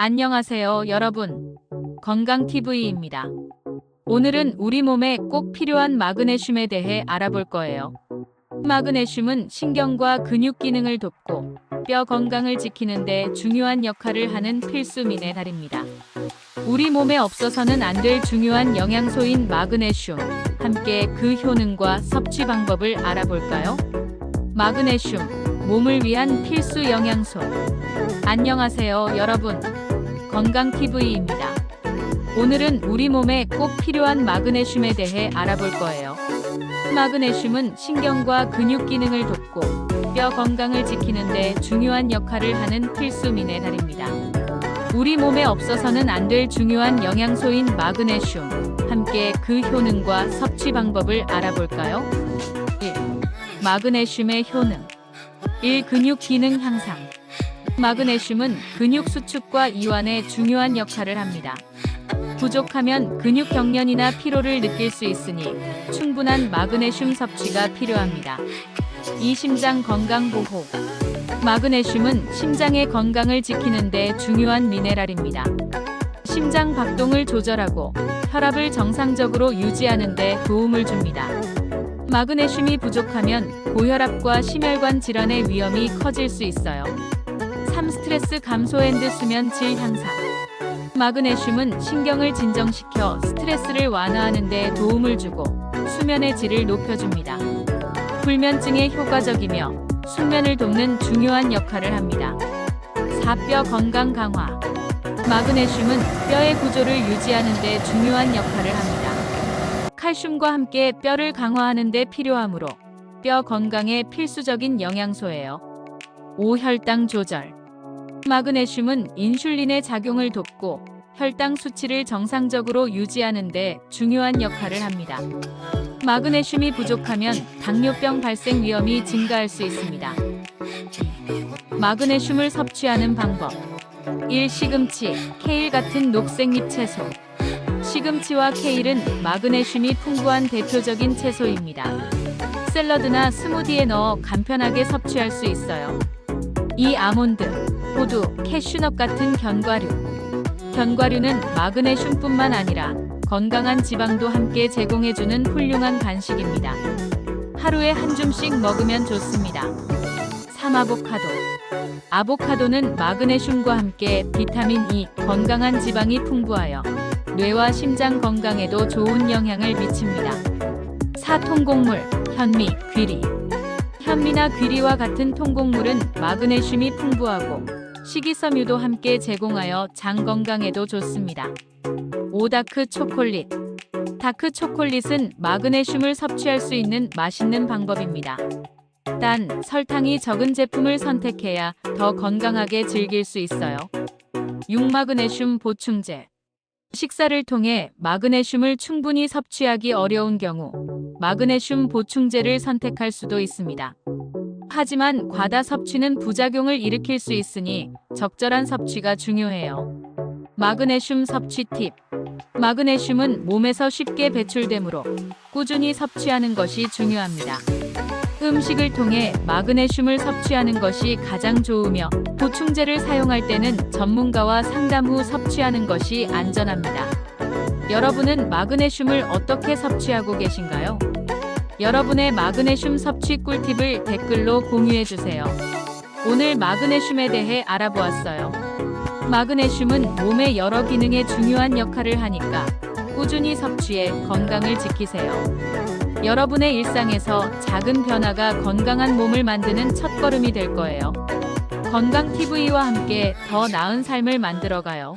안녕하세요, 여러분. 건강TV입니다. 오늘은 우리 몸에 꼭 필요한 마그네슘에 대해 알아볼 거예요. 마그네슘은 신경과 근육 기능을 돕고 뼈 건강을 지키는 데 중요한 역할을 하는 필수 미네랄입니다. 우리 몸에 없어서는 안 될 중요한 영양소인 마그네슘. 함께 그 효능과 섭취 방법을 알아볼까요? 마그네슘, 몸을 위한 필수 영양소. 안녕하세요, 여러분. 건강TV입니다. 오늘은 우리 몸에 꼭 필요한 마그네슘에 대해 알아볼 거예요. 마그네슘은 신경과 근육 기능을 돕고 뼈 건강을 지키는 데 중요한 역할을 하는 필수 미네랄입니다. 우리 몸에 없어서는 안 될 중요한 영양소인 마그네슘. 함께 그 효능과 섭취 방법을 알아볼까요? 1. 마그네슘의 효능. 1. 근육 기능 향상. 마그네슘은 근육 수축과 이완에 중요한 역할을 합니다. 부족하면 근육 경련이나 피로를 느낄 수 있으니 충분한 마그네슘 섭취가 필요합니다. 2. 심장 건강 보호. 마그네슘은 심장의 건강을 지키는 데 중요한 미네랄입니다. 심장 박동을 조절하고 혈압을 정상적으로 유지하는 데 도움을 줍니다. 마그네슘이 부족하면 고혈압과 심혈관 질환의 위험이 커질 수 있어요. 3. 스트레스 감소 앤드 수면 질 향상. 마그네슘은 신경을 진정시켜 스트레스를 완화하는 데 도움을 주고 수면의 질을 높여줍니다. 불면증에 효과적이며 숙면을 돕는 중요한 역할을 합니다. 4. 뼈 건강 강화. 마그네슘은 뼈의 구조를 유지하는 데 중요한 역할을 합니다. 칼슘과 함께 뼈를 강화하는 데 필요하므로 뼈 건강에 필수적인 영양소예요. 5. 혈당 조절. 마그네슘은 인슐린의 작용을 돕고 혈당 수치를 정상적으로 유지하는 데 중요한 역할을 합니다. 마그네슘이 부족하면 당뇨병 발생 위험이 증가할 수 있습니다. 마그네슘을 섭취하는 방법 1. 시금치, 케일 같은 녹색잎 채소 시금치와 케일은 마그네슘이 풍부한 대표적인 채소입니다. 샐러드나 스무디에 넣어 간편하게 섭취할 수 있어요. 2. 아몬드, 호두, 캐슈넛 같은 견과류 견과류는 마그네슘뿐만 아니라 건강한 지방도 함께 제공해주는 훌륭한 간식입니다. 하루에 한 줌씩 먹으면 좋습니다. 3. 아보카도. 아보카도는 마그네슘과 함께 비타민 E, 건강한 지방이 풍부하여 뇌와 심장 건강에도 좋은 영향을 미칩니다. 4. 통곡물, 현미, 귀리. 현미나 귀리와 같은 통곡물은 마그네슘이 풍부하고 식이섬유도 함께 제공하여 장 건강에도 좋습니다. 5. 다크 초콜릿. 다크 초콜릿은 마그네슘을 섭취할 수 있는 맛있는 방법입니다. 단, 설탕이 적은 제품을 선택해야 더 건강하게 즐길 수 있어요. 6. 마그네슘 보충제. 식사를 통해 마그네슘을 충분히 섭취하기 어려운 경우 마그네슘 보충제를 선택할 수도 있습니다. 하지만 과다 섭취는 부작용을 일으킬 수 있으니 적절한 섭취가 중요해요. 마그네슘 섭취 팁. 마그네슘은 몸에서 쉽게 배출되므로 꾸준히 섭취하는 것이 중요합니다. 음식을 통해 마그네슘을 섭취하는 것이 가장 좋으며 보충제를 사용할 때는 전문가와 상담 후 섭취하는 것이 안전합니다. 여러분은 마그네슘을 어떻게 섭취하고 계신가요? 여러분의 마그네슘 섭취 꿀팁을 댓글로 공유해 주세요. 오늘 마그네슘에 대해 알아보았어요. 마그네슘은 몸의 여러 기능에 중요한 역할을 하니까 꾸준히 섭취해 건강을 지키세요. 여러분의 일상에서 작은 변화가 건강한 몸을 만드는 첫걸음이 될 거예요. 건강 TV와 함께 더 나은 삶을 만들어가요.